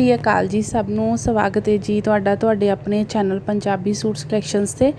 ਸ਼੍ਰੀ ਅਕਾਲ ਜੀ ਸਭ ਨੂੰ ਸਵਾਗਤ ਹੈ ਜੀ ਤੁਹਾਡਾ, ਤੁਹਾਡੇ ਆਪਣੇ ਚੈਨਲ ਪੰਜਾਬੀ ਸੂਟਸ ਕਲੈਕਸ਼ਨਸ ਤੇ।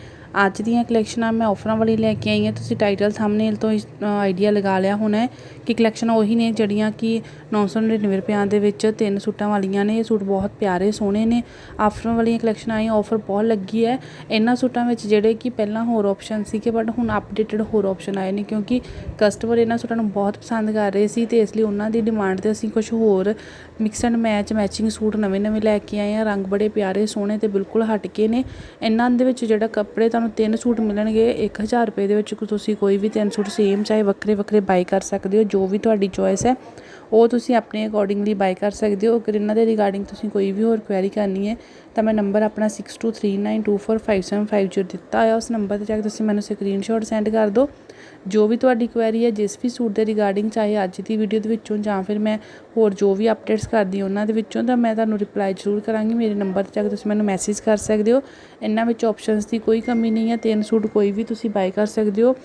ਅੱਜ ਦੀਆਂ ਕਲੈਕਸ਼ਨਾਂ ਮੈਂ ਆਫਰਾਂ ਵਾਲੀ ਲੈ ਕੇ ਆਈ ਹਾਂ। ਤੁਸੀਂ ਟਾਈਟਲ ਥੰਬਨੇਲ ਤੋਂ ਆਈਡੀਆ ਲਗਾ ਲਿਆ ਹੋਣਾ ਕਿ ਕਲੈਕਸ਼ਨ ਉਹੀ ਨੇ ਜਿਹੜੀਆਂ ਕਿ 999 ਰੁਪਿਆਂ ਦੇ ਵਿੱਚ ਤਿੰਨ ਸੂਟਾਂ ਵਾਲੀਆਂ ਨੇ। ਇਹ ਸੂਟ ਬਹੁਤ ਪਿਆਰੇ, ਸੋਹਣੇ ਨੇ। ਆਫਰਾਂ ਵਾਲੀਆਂ ਕਲੈਕਸ਼ਨਾਂ ਆਈਆਂ ਆਫਰ ਬਹੁਤ ਲੱਗੀ ਹੈ। ਇਹਨਾਂ ਸੂਟਾਂ ਵਿੱਚ ਜਿਹੜੇ ਕਿ ਪਹਿਲਾਂ ਹੋਰ ਆਪਸ਼ਨ ਸੀਗੇ ਬਟ ਹੁਣ ਅਪਡੇਟਡ ਹੋਰ ਆਪਸ਼ਨ ਆਏ ਨੇ ਕਿਉਂਕਿ ਕਸਟਮਰ ਇਹਨਾਂ ਸੂਟਾਂ ਨੂੰ ਬਹੁਤ ਪਸੰਦ ਕਰ ਰਹੇ ਸੀ ਤੇ ਇਸ ਲਈ ਉਹਨਾਂ ਦੀ ਡਿਮਾਂਡ ਤੇ ਅਸੀਂ ਕੁਝ ਹੋਰ mix and match matching suit ਨਵੇਂ-ਨਵੇਂ ਲੈ ਕੇ ਆਏ ਆ ਰੰਗ ਬੜੇ ਪਿਆਰੇ, ਸੋਹਣੇ ਤੇ ਬਿਲਕੁਲ ਹਟ ਕੇ ਨੇ। ਇਹਨਾਂ ਦੇ ਵਿੱਚ ਜਿਹੜਾ ਕੱਪੜੇ ਤੁਹਾਨੂੰ ਤਿੰਨ ਸੂਟ ਮਿਲਣਗੇ 1000 ਰੁਪਏ ਦੇ ਵਿੱਚ ਤੁਸੀਂ ਕੋਈ ਵੀ ਤਿੰਨ ਸੂਟ ਸੇਮ ਚਾਹੇ ਵੱਖਰੇ ਵੱਖਰੇ ਬਾਈ ਕਰ ਸਕਦੇ ਹੋ, ਜੋ ਵੀ ਤੁਹਾਡੀ ਚੋਇਸ ਹੈ, ਉਹ ਤੁਸੀਂ ਆਪਣੇ ਅਕੋਰਡਿੰਗਲੀ ਬਾਈ ਕਰ ਸਕਦੇ ਹੋ। ਅਗਰ ਇਹਨਾਂ ਦੇ ਰਿਗਾਰਡਿੰਗ ਤੁਸੀਂ ਕੋਈ ਵੀ ਹੋਰ ਕੁਐਰੀ ਕਰਨੀ ਹੈ, ਤਾਂ ਮੈਂ ਨੰਬਰ ਆਪਣਾ 6239245750 ਦਿੱਤਾ ਹੋਇਆ, ਉਸ ਨੰਬਰ ਤੇ ਜਾ ਕੇ ਤੁਸੀਂ ਮੈਨੂੰ ਸਕਰੀਨਸ਼ਾਟ ਸੈਂਡ ਕਰ ਦਿਓ। ਜੋ ਵੀ ਤੁਹਾਡੀ ਕੁਐਰੀ ਹੈ, ਜਿਸ ਵੀ ਸੂਟ ਦੇ ਰਿਗਾਰਡਿੰਗ ਚਾਹੇ ਅੱਜ ਦੀ ਵੀਡੀਓ ਦੇ ਵਿੱਚੋਂ ਜਾਂ ਫਿਰ ਮੈਂ ਹੋਰ ਜੋ ਵੀ ਅਪਡੇਟਸ ਕਰਦੀ ਉਹਨਾਂ ਦੇ ਵਿੱਚੋਂ, ਤਾਂ ਮੈਂ ਤੁਹਾਨੂੰ ਰਿਪਲਾਈ ਜ਼ਰੂਰ ਕਰਾਂਗੀ। ਮੇਰੇ ਨੰਬਰ ਤੇ ਜਾ ਕੇ ਤੁਸੀਂ ਮੈਨੂੰ ਮੈਸੇਜ ਕਰ ਸਕਦੇ ਹੋ। ਇਹਨਾਂ ਵਿੱਚ ਆਪਸ਼ਨਸ ਦੀ ਕੋਈ ਕਮੀ ਨਹੀਂ ਹੈ। ਤਿੰਨ ਸੂਟ ਕੋਈ ਵੀ ਤੁਸੀਂ ਬਾਈ ਕਰ ਸਕਦੇ ਹੋ।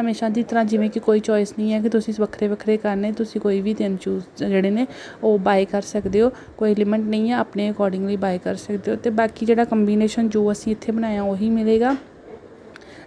ਹਮੇਸ਼ਾ ਦੀ ਤਰ੍ਹਾਂ ਜਿਵੇਂ ਕਿ ਕੋਈ ਚੋਇਸ ਨਹੀਂ ਹੈ ਕਿ ਤੁਸੀਂ ਵੱਖਰੇ ਵੱਖਰੇ ਕਰਨੇ, ਤੁਸੀਂ ਕੋਈ ਵੀ ਤਿੰਨ ਚੂਜ਼ ਜਿਹੜੇ ਨੇ, ਉਹ ਬਾਈ ਕਰ ਸਕਦੇ ਹੋ। ਕੋਈ ਲਿਮਿਟ ਨਹੀਂ ਹੈ, ਆਪਣੇ ਅਕੋਰਡਿੰਗਲੀ ਬਾਈ ਕਰ ਸਕਦੇ ਹੋ। ਤੇ ਬਾਕੀ ਜਿਹੜਾ ਕੰਬੀਨੇਸ਼ਨ ਜੋ ਅਸੀਂ ਇੱਥੇ ਬਣਾਇਆ, ਉਹੀ ਮਿਲੇਗਾ।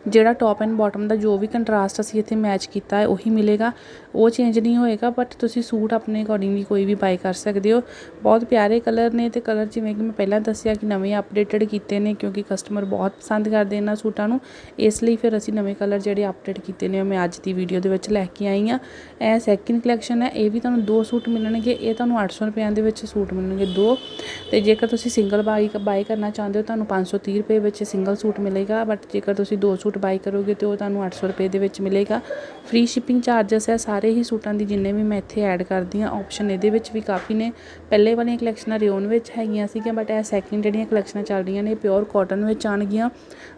ਜਿਹੜਾ ਟੌਪ ਐਂਡ ਬਾਟਮ ਦਾ ਜੋ ਵੀ ਕੰਟਰਾਸਟ ਅਸੀਂ ਇੱਥੇ ਮੈਚ ਕੀਤਾ ਹੈ, ਉਹੀ ਮਿਲੇਗਾ। ਉਹ ਚੇਂਜ ਨਹੀਂ ਹੋਏਗਾ ਬਟ ਤੁਸੀਂ ਸੂਟ ਆਪਣੇ ਅਕੋਰਡਿੰਗਲੀ ਕੋਈ ਵੀ ਬਾਈ ਕਰ ਸਕਦੇ ਹੋ। ਬਹੁਤ ਪਿਆਰੇ ਕਲਰ ਨੇ ਤੇ ਕਲਰ ਜਿਵੇਂ ਕਿ ਮੈਂ ਪਹਿਲਾਂ ਦੱਸਿਆ ਕਿ ਨਵੇਂ ਅਪਡੇਟਡ ਕੀਤੇ ਨੇ ਕਿਉਂਕਿ ਕਸਟਮਰ ਬਹੁਤ ਪਸੰਦ ਕਰਦੇ ਇਹਨਾਂ ਸੂਟਾਂ ਨੂੰ। ਇਸ ਲਈ ਫਿਰ ਅਸੀਂ ਨਵੇਂ ਕਲਰ ਜਿਹੜੇ ਅਪਡੇਟ ਕੀਤੇ ਨੇ, ਉਹ ਮੈਂ ਅੱਜ ਦੀ ਵੀਡੀਓ ਦੇ ਵਿੱਚ ਲੈ ਕੇ ਆਈ ਹਾਂ। ਇਹ ਸੈਕਿੰਡ ਕਲੈਕਸ਼ਨ ਹੈ, ਇਹ ਵੀ ਤੁਹਾਨੂੰ ਦੋ ਸੂਟ ਮਿਲਣਗੇ, ਇਹ ਤੁਹਾਨੂੰ 800 ਰੁਪਏ ਦੇ ਵਿੱਚ ਸੂਟ ਮਿਲਣਗੇ ਦੋ। ਤੇ ਜੇਕਰ ਤੁਸੀਂ ਸਿੰਗਲ ਬਾਈ ਬਾਈ ਕਰਨਾ ਚਾਹੁੰਦੇ ਹੋ, ਤੁਹਾਨੂੰ 530 ਰੁਪਏ ਵਿੱਚ ਸਿੰਗਲ ਸੂਟ ਮਿਲੇਗਾ ਬਟ ਜੇਕਰ ਤੁਸੀਂ ਦੋ ਸੂਟ ਬਾਈ ਕਰੋਗੇ ਤੇ ਉਹ ਤੁਹਾਨੂੰ 800 ਰੁਪਏ ਦੇ ਵਿੱਚ ਮਿਲੇਗਾ। ਫ੍ਰੀ ਸ਼ਿਪਿੰਗ ਚਾਰजेस ਹੈ, ਸਾਰੇ ਹੀ ਸੂਟਾਂ ਦੀ ਜਿੰਨੇ ਵੀ ਮੈਂ ਇੱਥੇ ਐਡ ਕਰਦੀ ਹਾਂ ਆਪਸ਼ਨ ਇਹਦੇ ਵਿੱਚ ਵੀ ਕਾਫੀ ਨੇ। ਪਹਿਲੇ ਵਾਲੀਆਂ ਕਲੈਕਸ਼ਨਾਂ ਰਿਓਨ ਵਿੱਚ ਹੈਗੀਆਂ ਸੀਗੀਆਂ ਬਟ ਇਹ ਸੈਕਿੰਡ ਜਿਹੜੀਆਂ ਕਲੈਕਸ਼ਨਾਂ ਚੱਲ ਰਹੀਆਂ ਨੇ ਪਿਓਰ ਕਾਟਨ ਵਿੱਚ ਆਣਗੀਆਂ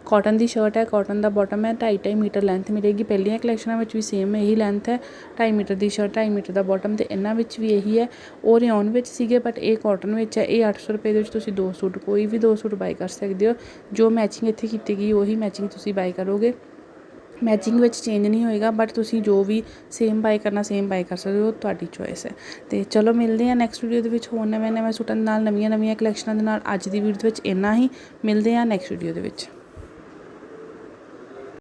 ਕਾਟਨ ਦੀ ਸ਼ਰਟ ਹੈ ਕਾਟਨ ਦਾ ਬਾਟਮ ਹੈ 2.5 ਮੀਟਰ ਲੈਂਥ ਮਿਲੇਗੀ। ਪਹਿਲੀਆਂ ਕਲੈਕਸ਼ਨਾਂ ਵਿੱਚ ਵੀ ਸੇਮ ਇਹੀ ਲੈਂਥ ਹੈ 2.5 ਮੀਟਰ ਦੀ ਸ਼ਰਟ 2.5 ਮੀਟਰ ਦਾ ਬਾਟਮ ਤੇ ਇਹਨਾਂ ਵਿੱਚ ਵੀ ਇਹੀ ਹੈ। ਉਹ ਰਿਓਨ ਵਿੱਚ ਸੀਗੇ ਬਟ ਇਹ ਕਾਟਨ ਵਿੱਚ ਹੈ, ਇਹ 800 ਰੁਪਏ ਦੇ ਵਿੱਚ ਤੁਸੀਂ ਦੋ ਸੂਟ, ਕੋਈ ਵੀ ਦੋ ਸੂਟ ਬਾਈ ਕਰ ਸਕਦੇ ਹੋ। ਜੋ ਮੈਚਿੰਗ ਇੱਥੇ ਕੀਤੀ ਗਈ, ਉਹੀ ਮੈਚਿੰਗ ਤੁਸੀਂ ਬਾਈ ਕਰੋਗੇ। ਮੈਚਿੰਗ ਵਿੱਚ ਚੇਂਜ ਨਹੀਂ ਹੋਏਗਾ ਬਟ ਤੁਸੀਂ ਜੋ ਵੀ ਸੇਮ ਬਾਈ ਕਰਨਾ ਸੇਮ ਬਾਈ ਕਰ ਸਕਦੇ ਹੋ ਤੁਹਾਡੀ ਚੋਇਸ ਹੈ। ਤੇ ਚਲੋ ਮਿਲਦੇ ਹਾਂ ਨੈਕਸਟ ਵੀਡੀਓ ਦੇ ਵਿੱਚ, ਹੋਰ ਨਵੇਂ ਨਵੇਂ ਸੂਟਾਂ ਦੇ ਨਾਲ ਨਵੀਆਂ ਨਵੀਆਂ ਕਲੈਕਸ਼ਨਾਂ ਦੇ ਨਾਲ। ਅੱਜ ਦੀ ਵੀਡੀਓ ਦੇ ਵਿੱਚ ਇੰਨਾ ਹੀ, ਮਿਲਦੇ ਹਾਂ ਨੈਕਸਟ ਵੀਡੀਓ ਦੇ ਵਿੱਚ।